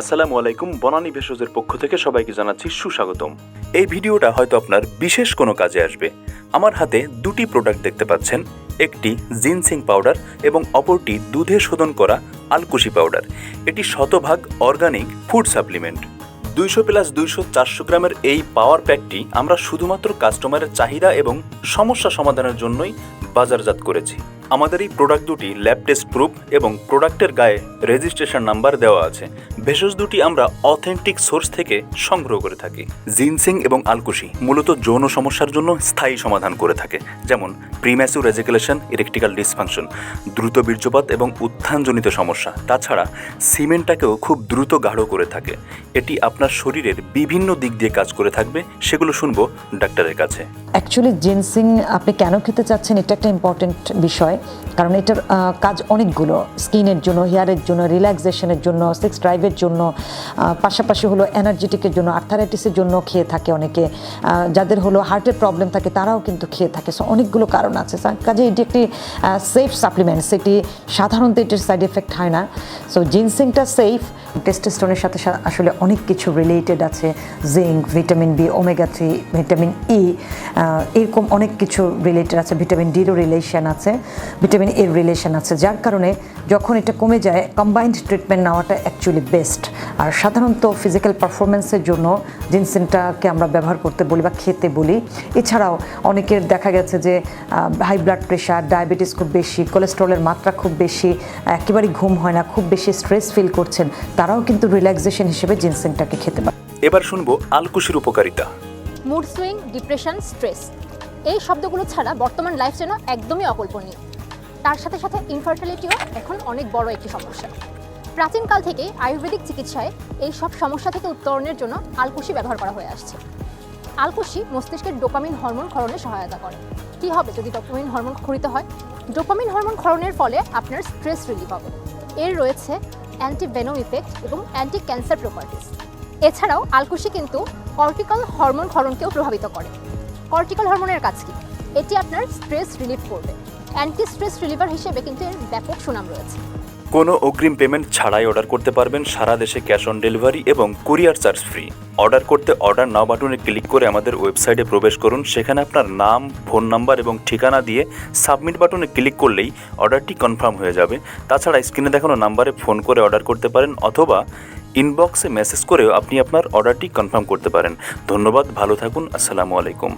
আসসালামু আলাইকুম, বনানী ভেষজের পক্ষ থেকে সবাইকে জানাচ্ছি সুস্বাগতম। এই ভিডিওটা হয়তো আপনার বিশেষ কোনো কাজে আসবে। আমার হাতে দুটি প্রোডাক্ট দেখতে পাচ্ছেন, একটি জিনসিং পাউডার এবং অপরটি দুধে শোধন করা আলকুশি পাউডার এটি শতভাগ অর্গানিক ফুড সাপ্লিমেন্ট দুইশো প্লাস দুইশো চারশো গ্রামের এই পাওয়ার প্যাকটি আমরা শুধুমাত্র কাস্টমারের চাহিদা এবং সমস্যা সমাধানের জন্যই বাজারজাত করেছি। আমাদের এই প্রোডাক্ট দুটি ল্যাব টেস্ট প্রুফ এবং প্রোডাক্টের গায়ে রেজিস্ট্রেশন নাম্বার দেওয়া আছে। ভেষজ দুটি আমরা অথেন্টিক সোর্স থেকে সংগ্রহ করে থাকি। জিনসিং এবং আলকুশি মূলত যৌন সমস্যার জন্য স্থায়ী সমাধান করে থাকে। যেমন প্রিম্যাসিভ রেজিকুলেশন ইরেকটিক্যাল ডিসফাংশন দ্রুত বীর্যপাত এবং উত্থানজনিত সমস্যা। তাছাড়া, সিমেন্টটাকেও খুব দ্রুত গাঢ় করে থাকে। এটি আপনার শরীরের বিভিন্ন দিক দিয়ে কাজ করে থাকবে, সেগুলো শুনব ডাক্তারের কাছে। অ্যাকচুয়ালি জিনসিং আপনি কেন খেতে চাচ্ছেন, এটা একটা ইম্পর্টেন্ট বিষয়। কারণ এটার কাজ অনেকগুলো। স্কিনের জন্য, হেয়ারের জন্য রিল্যাক্সেশনের জন্য সেক্স ড্রাইভের জন্য আহ, পাশাপাশি হলো এনার্জেটিকের জন্য আর্থারাইটিসের জন্য খেয়ে থাকে অনেকে যাদের হলো হার্টের প্রবলেম থাকে তারাও কিন্তু খেয়ে থাকে। সো অনেকগুলো কারণ আছে। কাজে এটি একটি সেফ সাপ্লিমেন্টস এটি সাধারণত এটির সাইড এফেক্ট হয় না। সো জিনসিংটা সেফ টেস্টোস্টেরনের সাথে আসলে অনেক কিছু রিলেটেড আছে। Zinc vitamin B omega three vitamin E এরকম অনেক কিছু রিলেটেড আছে। ভিটামিন ডিরও রিলেশন আছে। ভিটামিন এর রিলেশন আছে। যার কারণে যখন এটা কমে যায় কম্বাইন্ড ট্রিটমেন্ট নেওয়াটা অ্যাকচুয়ালি বেস্ট আর সাধারণত ফিজিক্যাল পারফরমেন্সের জন্য জিনসিনটাকে আমরা ব্যবহার করতে বলি বা খেতে বলি। এছাড়াও অনেকের দেখা গেছে যে হাই ব্লাড প্রেশার ডায়াবেটিস খুব বেশি কোলেস্ট্রলের মাত্রা খুব বেশি, একেবারেই ঘুম হয় না, খুব বেশি স্ট্রেস ফিল করছেন তারাও কিন্তু রিল্যাক্সেশন হিসেবে জিনসিনটাকে খেতে পারে। এবার শুনব আলকুশির উপকারিতা। মুড সুইং ডিপ্রেশন স্ট্রেস এই শব্দগুলো ছাড়া বর্তমান লাইফ যেন একদমই অকল্পনীয়। তার সাথে সাথে ইনফার্টিলিটিও এখন অনেক বড় একটি সমস্যা। প্রাচীনকাল থেকে আয়ুর্বেদিক চিকিৎসায় এই সব সমস্যা থেকে উত্তরণের জন্য আলকুশি ব্যবহার করা হয়ে আসছে। আলকুশি মস্তিষ্কের ডোপামিন হরমোন ক্ষরণে সহায়তা করে। কী হবে যদি ডোপামিন হরমোন ক্ষরিত হয়? ডোপামিন হরমোন ক্ষরণের ফলে আপনার স্ট্রেস রিলিফ হবে। এর রয়েছে অ্যান্টি ভেনম ইফেক্ট এবং অ্যান্টি ক্যান্সার প্রপার্টিস এছাড়াও আলকুশি কিন্তু কর্টিকাল হরমোন ক্ষরণকেও প্রভাবিত করে। কর্টিক্যাল হরমোনের কাজ কি? এটি আপনার স্ট্রেস রিলিফ করবে। অ্যান্টি স্ট্রেস রিলিভার হিসেবে কিন্তু এর ব্যাপক সুনাম রয়েছে। কোনো অগ্রিম পেমেন্ট ছাড়াই অর্ডার করতে পারবেন সারা দেশে ক্যাশ অন ডেলিভারি এবং কুরিয়ার চার্জ ফ্রি। অর্ডার করতে অর্ডার নাও বাটনে ক্লিক করে আমাদের ওয়েবসাইটে প্রবেশ করুন। সেখানে আপনার নাম, ফোন নাম্বার এবং ঠিকানা দিয়ে সাবমিট বাটনে ক্লিক করলেই অর্ডারটি কনফার্ম হয়ে যাবে। তাছাড়া স্ক্রিনে দেখানো নাম্বারে ফোন করে অর্ডার করতে পারেন অথবা ইনবক্সে মেসেজ করেও আপনি আপনার অর্ডারটি কনফার্ম করতে পারেন। ধন্যবাদ, ভালো থাকুন, আসসালামু আলাইকুম।